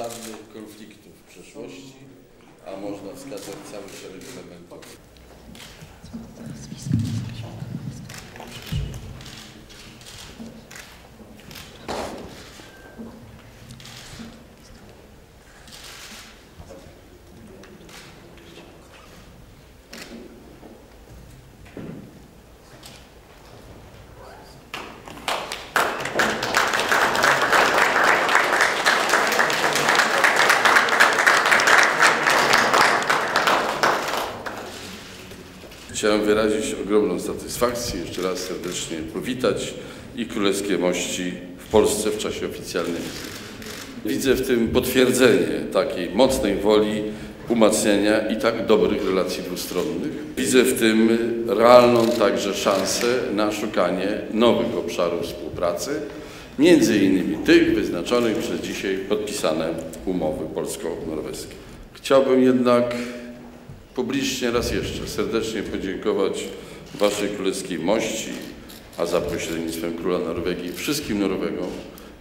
żadnych konfliktów w przeszłości, a można wskazać cały szereg elementów. Chciałem wyrazić ogromną satysfakcję, jeszcze raz serdecznie powitać i królewskie mości w Polsce w czasie oficjalnej Widzę w tym potwierdzenie takiej mocnej woli umacniania i tak dobrych relacji dwustronnych. Widzę w tym realną także szansę na szukanie nowych obszarów współpracy, między innymi tych wyznaczonych przez dzisiaj podpisane umowy polsko-norweskie. Chciałbym jednak publicznie raz jeszcze serdecznie podziękować Waszej Królewskiej Mości, a za pośrednictwem Króla Norwegii wszystkim Norwegom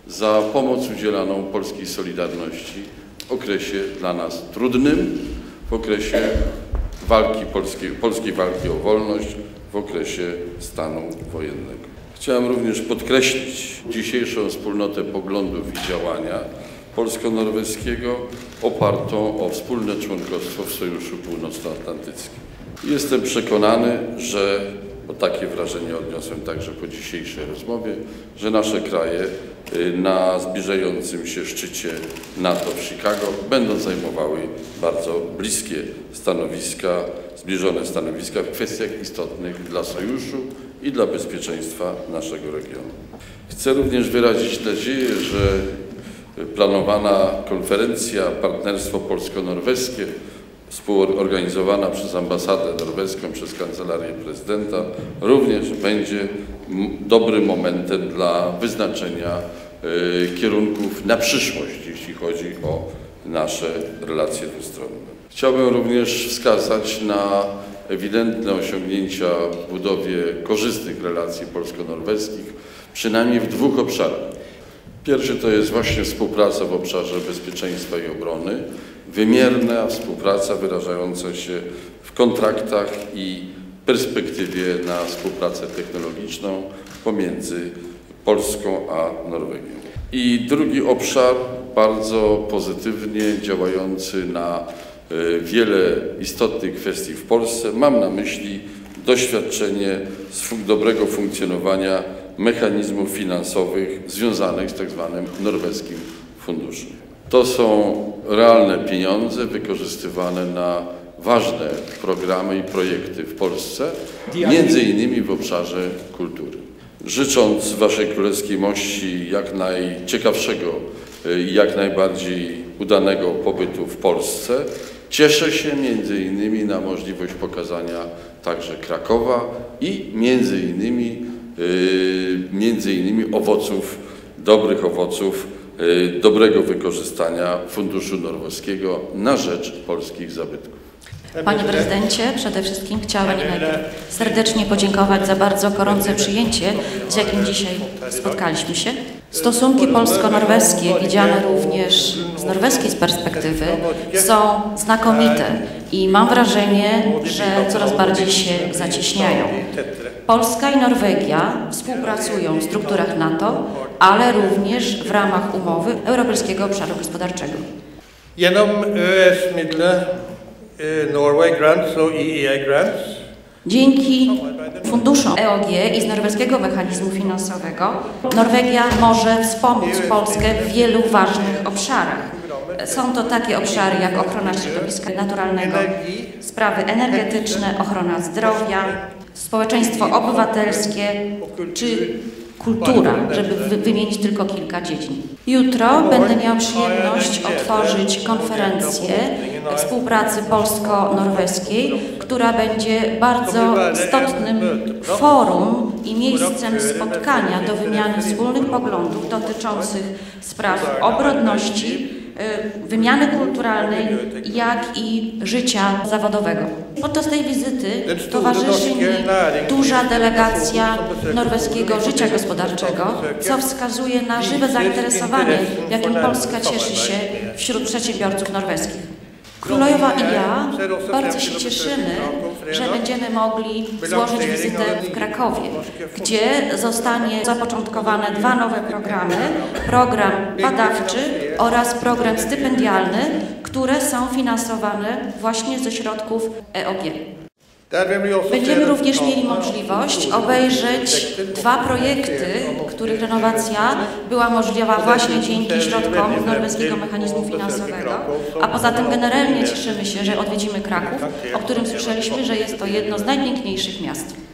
za pomoc udzielaną polskiej Solidarności w okresie dla nas trudnym, w okresie walki polskiej, polskiej walki o wolność, w okresie stanu wojennego. Chciałem również podkreślić dzisiejszą wspólnotę poglądów i działania polsko-norweskiego opartą o wspólne członkostwo w Sojuszu Północnoatlantyckim. Jestem przekonany, że, bo takie wrażenie odniosłem także po dzisiejszej rozmowie, że nasze kraje y, na zbliżającym się szczycie NATO w Chicago będą zajmowały bardzo bliskie stanowiska, zbliżone stanowiska w kwestiach istotnych dla Sojuszu i dla bezpieczeństwa naszego regionu. Chcę również wyrazić nadzieję, że planowana konferencja Partnerstwo Polsko-Norweskie współorganizowana przez ambasadę norweską, przez Kancelarię Prezydenta również będzie dobrym momentem dla wyznaczenia y, kierunków na przyszłość, jeśli chodzi o nasze relacje dwustronne. Chciałbym również wskazać na ewidentne osiągnięcia w budowie korzystnych relacji polsko-norweskich, przynajmniej w dwóch obszarach. Pierwszy to jest właśnie współpraca w obszarze bezpieczeństwa i obrony, wymierna współpraca wyrażająca się w kontraktach i perspektywie na współpracę technologiczną pomiędzy Polską a Norwegią. I drugi obszar bardzo pozytywnie działający na e, wiele istotnych kwestii w Polsce. Mam na myśli doświadczenie dobrego funkcjonowania mechanizmów finansowych związanych z tak zwanym norweskim funduszem. To są realne pieniądze wykorzystywane na ważne programy i projekty w Polsce, między innymi w obszarze kultury. Życząc Waszej Królewskiej Mości jak najciekawszego i jak najbardziej udanego pobytu w Polsce, cieszę się między innymi na możliwość pokazania także Krakowa i między innymi, między innymi owoców, dobrych owoców Y, dobrego wykorzystania Funduszu Norweskiego na rzecz polskich zabytków. Panie prezydencie, przede wszystkim chciałabym serdecznie podziękować za bardzo gorące przyjęcie, z jakim dzisiaj spotkaliśmy się. Stosunki polsko-norweskie, widziane również z norweskiej perspektywy, są znakomite i mam wrażenie, że coraz bardziej się zacieśniają. Polska i Norwegia współpracują w strukturach NATO, ale również w ramach umowy Europejskiego Obszaru Gospodarczego. Genom EØS-midler, Norway Grants og EEA Grants Dzięki funduszom EOG i z norweskiego mechanizmu finansowego Norwegia może wspomóc Polskę w wielu ważnych obszarach. Są to takie obszary jak ochrona środowiska naturalnego, sprawy energetyczne, ochrona zdrowia, społeczeństwo obywatelskie czy kultura, żeby wymienić tylko kilka dziedzin. Jutro będę miał przyjemność otworzyć konferencję współpracy polsko-norweskiej, która będzie bardzo istotnym forum i miejscem spotkania do wymiany wspólnych poglądów dotyczących spraw obronności, y, wymiany kulturalnej, jak i życia zawodowego. Podczas tej wizyty towarzyszy mi duża delegacja norweskiego życia gospodarczego, co wskazuje na żywe zainteresowanie, jakim Polska cieszy się wśród przedsiębiorców norweskich. Królowa i ja bardzo się cieszymy, że będziemy mogli złożyć wizytę w Krakowie, gdzie zostanie zapoczątkowane dwa nowe programy, program badawczy oraz program stypendialny, które są finansowane właśnie ze środków EOG. Będziemy również mieli możliwość obejrzeć dwa projekty, których renowacja była możliwa właśnie dzięki środkom z norweskiego mechanizmu finansowego, a poza tym generalnie cieszymy się, że odwiedzimy Kraków, o którym słyszeliśmy, że jest to jedno z najpiękniejszych miast.